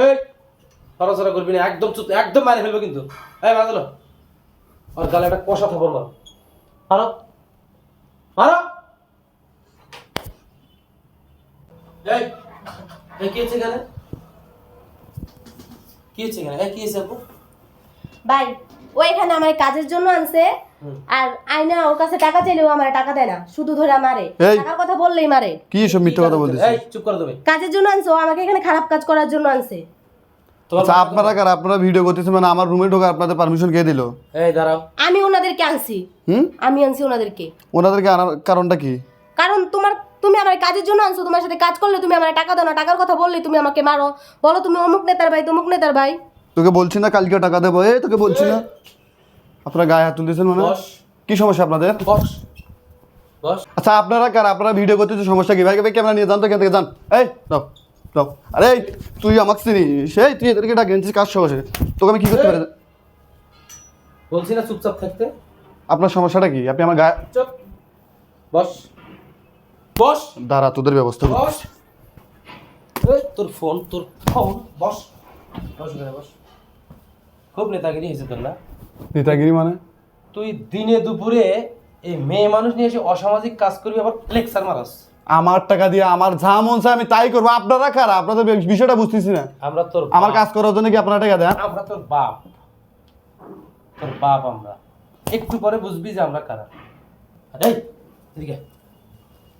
এই, সরাসরা করবি না, একদম চুপ, একদম মারে ফেলব কিন্তু। এই বাজলো আর গালে একটা কষা থাপড় মারো। মারো। মারো। এই এই, কি হচ্ছে এখানে? কি হচ্ছে এখানে? কি হচ্ছে আপু? ভাই ও এখানে আমার কাজের জন্য আনছে। আর আয়না ওর কাছে টাকা চাইলেও আমার টাকা দেয় না শুধু ধরে মারে। টাকার কথা বললেই মারে। কি সব মিথ্যা কথা বলতেছিস? এই চুপ করো তুমি। কাজের জন্য আনছে ও আমাকে এখানে খারাপ কাজ করার জন্য আনছে। আচ্ছা আপনারা কার? আপনারা ভিডিও করতেছেন মানে আমার রুমে ঢোকা আপনাদের পারমিশন কে দিল? এই দাঁড়াও। আমি ওনাদেরকে আনছি। হুম? আমি আনছি ওনাদেরকে। ওনাদেরকে আনার কারণটা কি? কারণ তোমার তুমি আমার কাজের জন্য আনছো তোমার সাথে কাজ করলে তুমি আমার টাকা দাও না টাকার কথা বললে তুমি আমাকে মারো। বলো তুমি অমুক নেতার ভাই তমুক নেতার ভাই। তোকে বলছি না কালকে টাকা দেবো। এই তোকে বলছি না। আপনারা গায়ে হাত তুলতেছেন মানে কি সমস্যা আপনাদের? আচ্ছা আপনারা কার? আপনারা ভিডিও করতেছে সমস্যা কি? ভাই ভাই ক্যামেরা নিয়ে যান তো এখান থেকে যান। এই দাও দাও। আরে তুই আমাকে চিনি সেই তুই এদেরকে ডাক এনেছিস কাজ সমস্যা? তোকে আমি কি করতে পারি? বলছি না চুপচাপ থাকতে। আপনার সমস্যাটা কি? আপনি আমার গায়ে চুপ। বস। বস। দাঁড়া তোদের ব্যবস্থা কর। তোর ফোন তোর ফোন। বস। বস বস। খুব নেতাগিরি হয়েছে তোর না? নেতাগিরি মানে? তুই দিনে দুপুরে এই মেয়ে মানুষ নিয়ে এসে অসামাজিক কাজ করবি আবার লেকচার মারাস। আমার টাকা দিয়ে আমার যা মন চায় আমি তাই করব। আপনারা কারা? আপনাদের বিষয়টা বুঝতেছি না। আমরা তোর আমার। কাজ করার জন্য কি আপনারা টাকা দেন? আমরা তোর বাপ। তোর বাপ আমরা। একটু পরে বুঝবি যে আমরা কারা। আরে এদিকে।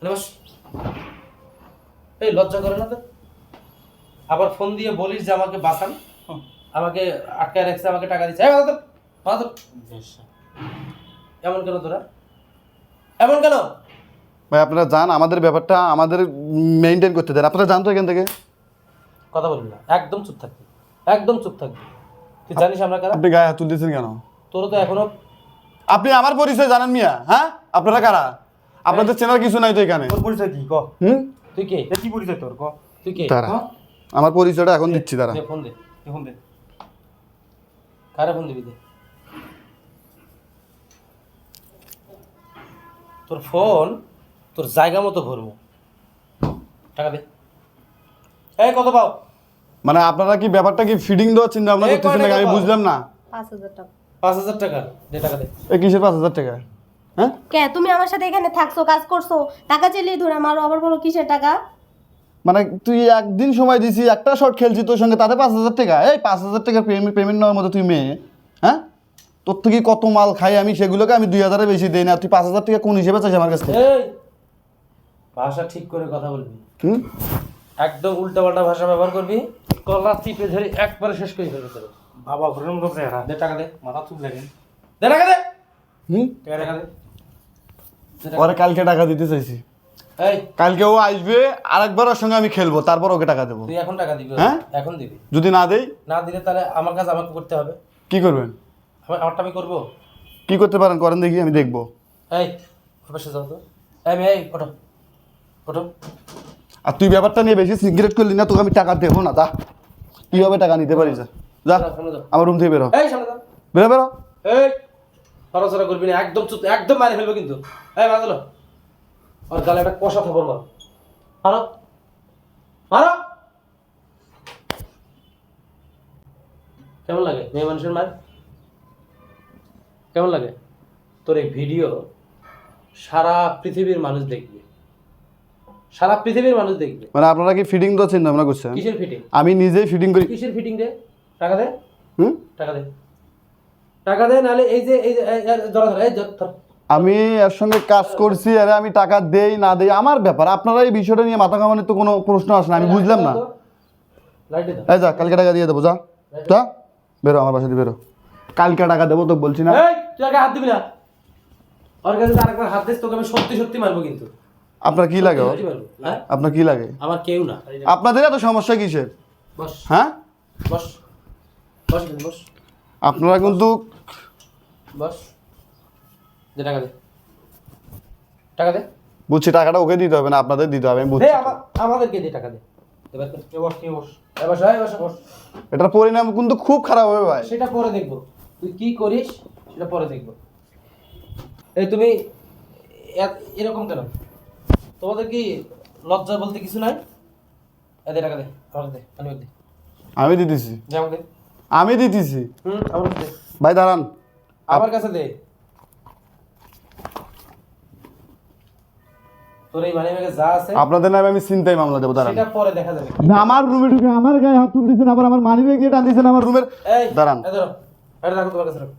বস। এই লজ্জা করে না তো? আবার ফোন দিয়ে বলিস যে আমাকে বাঁচান। আমাকে আটকায় রাখছে আমাকে টাকা দিচ্ছে। এমন কেন তোরা? এমন কেন? ভাই আপনারা যান আমাদের ব্যাপারটা আমাদের মেনটেন করতে দেন। আপনারা যান তো এখান থেকে। কথা বলবি না। একদম চুপ থাকবি। একদম চুপ থাকবি। তুই জানিস আমরা কারা? আপনি গায়ে হাত তুলতেছেন কেন? তোর তো এখনও আপনি আমার পরিচয় জানেন মিয়া হ্যাঁ? আপনারা কারা? আপনাদের চেনার কিছু নাই তো এখানে। তোর পরিচয় কি? ক। হুম? তুই কে? কি পরিচয় তোর? ক। তুই কে? তারা। আমার পরিচয়টা এখন দিচ্ছি তারা। ফোন দে। এখন দে। কারে ফোন দিবি তোর ফোন তোর জায়গা মতো ভরবো। টাকা দে। এই কত পাও? মানে আপনারা কি ব্যাপারটা কি ফিডিং দেওয়ার চিন্তা ভাবনা করতেছেন নাকি? আমি বুঝলাম না। পাঁচ হাজার টাকা। পাঁচ হাজার টাকা? দে টাকা দে। এই কিসের পাঁচ হাজার টাকা? হ্যাঁ? কে? তুমি আমার সাথে এখানে থাকছো কাজ করছ। টাকা চাইলেই ধরে মারো আবার বলো কিসের টাকা? মানে তুই একদিন সময় দিছি একটা শর্ট খেলছি তোর সঙ্গে তাতে পাঁচ হাজার টাকা। এই পাঁচ হাজার টাকার পেমেন্ট পেমেন্ট নেওয়ার মতো তুই মেয়ে হ্যাঁ? তোর থেকে কত মাল খাই আমি সেগুলোকে আমি দুই হাজারে বেশি দিই না। তুই পাঁচ হাজার টাকা কোন হিসেবে চাইছিস আমার কাছ থেকে? ভাষা ঠিক করে কথা বলবি। হুম? একদম উল্টাপাল্টা ভাষা ব্যবহার করবি কলা চিপে ধরে একবারে শেষ করে ফেলবে তোর বাবা ঘুরে মতো চেহারা দে টাকা দে। মাথা তুল লাগেন দে টাকা দে। হুম? টাকা টাকা দে। পরে কালকে টাকা দিতে চাইছি। কালকে ও আসবে আরেকবার ওর সঙ্গে আমি খেলব তারপর ওকে টাকা দেবো। তুই এখন টাকা দিবি হ্যাঁ? এখন দিবি? যদি না দেই? না দিলে তাহলে আমার কাজ আমাকে করতে হবে। কি করবেন? আমার আমারটা আমি করব? কি করতে পারেন? করেন দেখি আমি দেখব। এই অবশ্যই যাও তো। এই এই ওঠো। ওঠো। আর তুই ব্যাপারটা নিয়ে বেশি সিগারেট করলি না তোকে আমি টাকা দেবো না তা কীভাবে টাকা নিতে পারিস? যা। আমার রুম থেকে বেরো। এই সামনে বেরো বেরো। এই সরাসরি করবি না একদম চুপ একদম মারে ফেলব কিন্তু। এই বাজলো আর গালে একটা কষা থাপড় মারো। মারো। মারো। কেমন লাগে? মেয়ে মানুষের মার? কেমন লাগে? তোর এই ভিডিও সারা পৃথিবীর মানুষ দেখবে। সারা পৃথিবীর মানুষ দেখবে। মানে আপনারা কি ফিডিং দেওয়ার চিন্তা ভাবনা করছেন? কিসের ফিটিং আমি নিজেই ফিডিং করি। কিসের ফিটিং দে টাকা দে। হুম? টাকা দে। টাকা দে নাহলে এই যে এই যে ধরো ধরো এই ধর। আমি এর সঙ্গে কাজ করছি আরে আমি টাকা দেই না দেই আমার ব্যাপার। আপনারা এই বিষয়টা নিয়ে মাথা কামানোর তো কোনো প্রশ্ন আসে না আমি বুঝলাম না। এই যা কালকে টাকা দিয়ে দেবো যা। যা। বেরো আমার বাসা দিয়ে বেরো। কালকে টাকা দেবো তো বলছি না। হাত দিবি না। ওর কাছে আরেকবার হাত দিস তোকে আমি সত্যি সত্যি মারবো কিন্তু। আপনার কি লাগে হ্যাঁ? আপনার কি লাগে? আমার কেউ না। আপনাদের এত সমস্যা কিসের? বস। হ্যাঁ? বস। বস বস। আপনারা কিন্তু বস। দে টাকা দে। টাকা দে। বুঝছি টাকাটা ওকে দিতে হবে না আপনাদের দিতে হবে আমি বুঝছি। আমা- আমাদেরকে দে টাকা দে। এবার বস এ বস। এ বস বস বস। এটার পরিণাম কিন্তু খুব খারাপ হবে ভাই। সেটা পরে দেখব। তুই কি করিস সেটা পরে দেখব। এই তুমি এরকম কেন? তোমাদের কি লজ্জা বলতে কিছু নাই? এ দে টাকা দে আমাকে দে আমি দে। আমি দিতেছি। দে আমাকে আমি দিতেছি। হুম আমার দে। ভাই দাঁড়ান। আমার কাছে দে। তোর এই মানি যা আছে আপনাদের নামে আমি চিন্তাই মামলা দেবো দাঁড়ান। সেটা পরে দেখা যাবে। আমার রুমে ঢুকে আমার গায়ে হাত তুলতেছেন আবার আমার ব্যাগে টান দিয়েছেন আমার রুমের এই দাঁড়ান। এই ধরো এটা রাখো তোমার কাছে রাখো।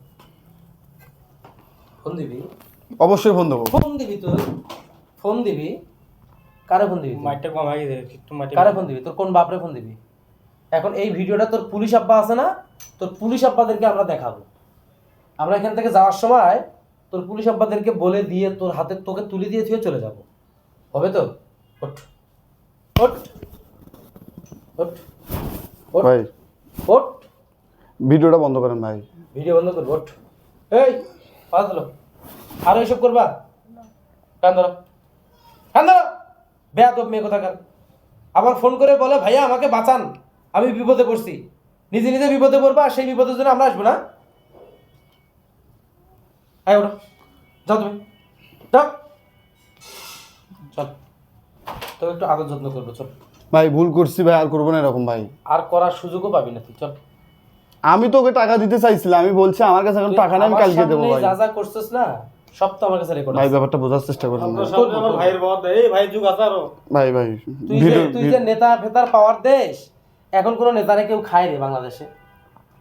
ফোন দিবি? অবশ্যই ফোন দেবো। ফোন দিবি তুই? ফোন দিবি? কারে ফোন দিবি? মাইটটা কারে ফোন দিবি? তোর কোন বাপরে ফোন দিবি? এখন এই ভিডিওটা তোর পুলিশ আব্বা আছে না? তোর পুলিশ আব্বাদেরকে আমরা দেখাবো। আমরা এখান থেকে যাওয়ার সময় তোর পুলিশ আব্বাদেরকে বলে দিয়ে তোর হাতে তোকে তুলে দিয়ে থুয়ে চলে যাব। হবে তো? ওঠ। ওঠ। ওঠ। ওঠ। ভাই। ওঠ। ভিডিওটা বন্ধ করেন ভাই। ভিডিও বন্ধ করব ওঠ। এই পাঁচ দিল আরও এসব করবা? কান ধরো। কান ধরো। বেয়াদব মেয়ে কথা কোথাকার। আবার ফোন করে বলে ভাইয়া আমাকে বাঁচান। আমি বিপদে পড়ছি। নিজে নিজে বিপদে পড়বা আর সেই বিপদের জন্য আমরা আসব না। আয় ওটা যাও তুমি। যাও। তোকে একটু আদর যত্ন করব চল। ভাই ভুল করছি ভাই আর করব না এরকম ভাই। আর করার সুযোগও পাবি না তুই চল। আমি তোকে টাকা দিতে চাইছিলাম আমি বলছি আমার কাছে এখন টাকা নেই আমি কালকে দেবো ভাই। যা যা করছিস না সব তো আমার কাছে রেকর্ড ভাই ব্যাপারটা বোঝার চেষ্টা করেন আমরা ভাই। আমার ভাইয়ের বাবা এই ভাই যুগ আছে ভাই ভাই তুই যে তুই যে নেতা ফেতার পাওয়ার দেশ এখন কোন নেতারে কেউ খায় রে বাংলাদেশে।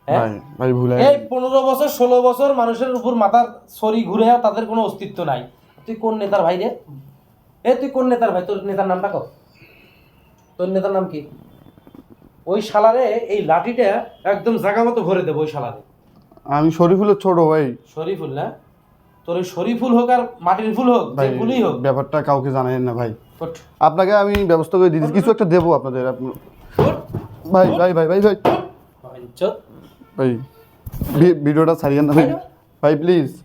হ্যাঁ? ভাই ভাই ভুল এই পনেরো বছর ষোলো বছর মানুষের উপর মাথার সরি ঘুরে তাদের কোনো অস্তিত্ব নাই। তুই কোন নেতার ভাই রে? এ তুই কোন নেতার ভাই? তোর নেতার নামটা কও তোর নেতার নাম কি? ওই শালারে এই লাঠিটা একদম জায়গা মতো ভরে দেবো ওই শালারে। আমি শরীফুলের ছোট ভাই। শরীফুল না? তোর ওই শরীফুল হোক আর মাটির ফুল হোক যে ভাই ফুলই হোক। ব্যাপারটা কাউকে জানাই না ভাই। ওঠ, আপনাকে আমি ব্যবস্থা করে দিচ্ছি। কিছু একটা দেবো আপনাদের। আপনি- ওঠ, ভাই ভাই ভাই ভাই ভাই। ভাই ভি- ভিডিওটা ছাড়িয়েন না ভাই। ভাই প্লিজ